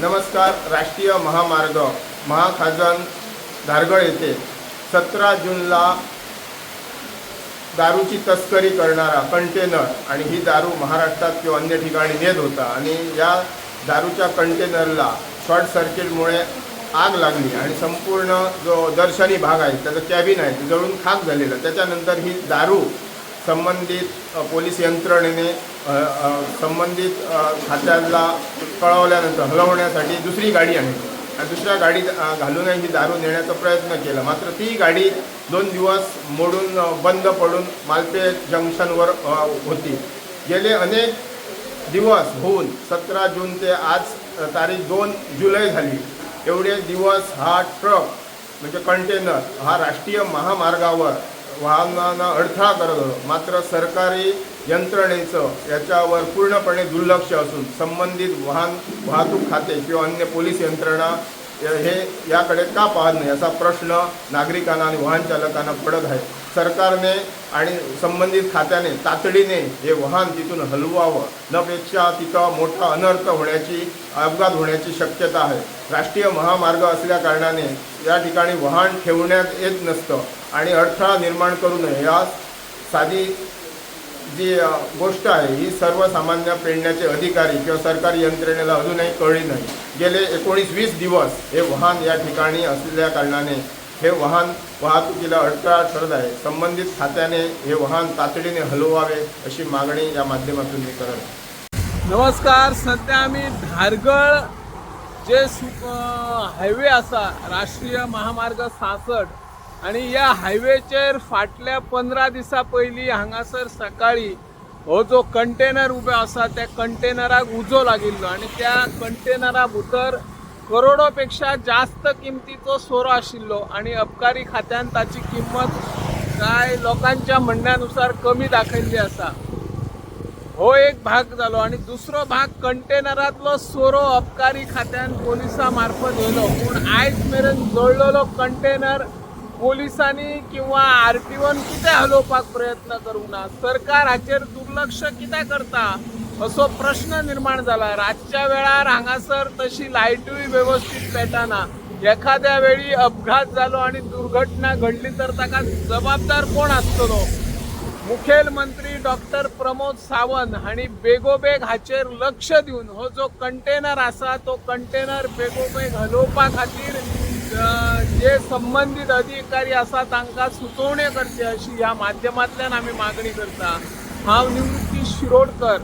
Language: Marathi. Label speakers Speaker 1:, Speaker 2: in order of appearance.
Speaker 1: नमस्कार राष्ट्रीय महामार्ग महाखाजन धारगळ येथे सतरा जूनला दारूची तस्करी करणारा कंटेनर आणि ही दारू महाराष्ट्रात किंवा अन्य ठिकाणी नेत होता आणि या दारूच्या कंटेनरला शॉर्ट सर्किटमुळे आग लागली आणि संपूर्ण जो दर्शनी भाग आहे त्याचं कॅबिन आहे ते जळून खाक झालेलं. त्याच्यानंतर ही दारू संबंधित पोलीस यंत्रणेने संबंधित खात्याला कळवल्यानंतर हलवण्यासाठी दुसरी गाडी आणली आणि दुसऱ्या गाडीत घालूनही ही दारू नेण्याचा प्रयत्न केला. मात्र ती गाडी दोन दिवस मोडून बंद पडून मालपे जंक्शनवर होती. गेले अनेक दिवस होऊन सतरा जून ते आज तारीख दोन जुलै झाली. एवढे दिवस हा ट्रक म्हणजे कंटेनर हा राष्ट्रीय महामार्गावर वाहनांना अडथळा करत होतं. मात्र सरकारी यंत्रणेचं याच्यावर पूर्णपणे दुर्लक्ष असून संबंधित वाहन वाहतूक खाते किंवा अन्य पोलीस यंत्रणा हे याकडे का पाहत नाही? असा प्रश्न नागरिकांना आणि वाहन चालकांना पडत आहे. सरकारने आणि संबंधित खात्याने तातडीने हे वाहन तिथून हलवावं. नपेक्षा तिथं मोठा अनर्थ होण्याची अपघात होण्याची शक्यता आहे. राष्ट्रीय महामार्ग असल्या कारणाने या ठिकाणी वाहन ठेवण्यात येत नसतं आणि अडथळा निर्माण करू नये. या साधी जी गोष्ट आहे ही सर्वसामान्य पेडण्याचे अधिकारी किंवा सरकारी यंत्रणेला अजूनही कळली नाही गेले एकोणीस वीस दिवस हे वाहन या ठिकाणी असलेल्या कारणाने हे वाहन वाहतुकीला अडथळा ठरत आहे संबंधित खात्याने हे वाहन तातडीने हलवावे अशी मागणी या माध्यमातून मी करत आहे.
Speaker 2: नमस्कार सध्या आम्ही धारगळ जे सु हायवे असा राष्ट्रीय महामार्ग सासठ आणि या हायवेचेर फाटल्या पंदरा दिसा पयलीं हांगासर सकाळी हो जो कंटेनर उबे आसा त्या कंटेनराक उजो लागिल्लो. आणि त्या कंटेनरा भितर करोडो पेक्षा जास्त किमतीचो सोरो आशिल्लो. आणि अबकारी खात्यान ताची किंमत काय लोकांच्या म्हणण्यानुसार कमी दाखयल्ली आसा. हो एक भाग झालो. आणि दुसरो भाग कंटेनरातलो सोरो अबकारी खात्यान पोलिसां मार्फत येयलो पूण आयज मेरेन जळलेलो कंटेनर पोलिसांनी किंवा आर टी ओन कितें हलोवपाक प्रयत्न करूंक ना? सरकार हाचेर दुर्लक्ष कित्याक करता? असो प्रश्न निर्माण जाला रातच्या वेळार हांगासर तशी लायटूय वेवस्थीत पेटना. एखाद्या वेळी अपघात जालो आणि दुर्घटना घडली तर ताका जबाबदार कोण आसतलो मुखेलमंत्री डॉक्टर प्रमोद सावंत हांणी बेगोबेग हाचेर लक्ष दिवन हो जो कंटेनर आसा तो कंटेनर बेगोबेग हलोवपा खातीर जे संबंधित अधिकारी आसा तांकां सुचोवण्यो करचे अशी ह्या माध्यमांतल्यान आमी मागणी करता. हांव निवृत्ती शिरोडकर.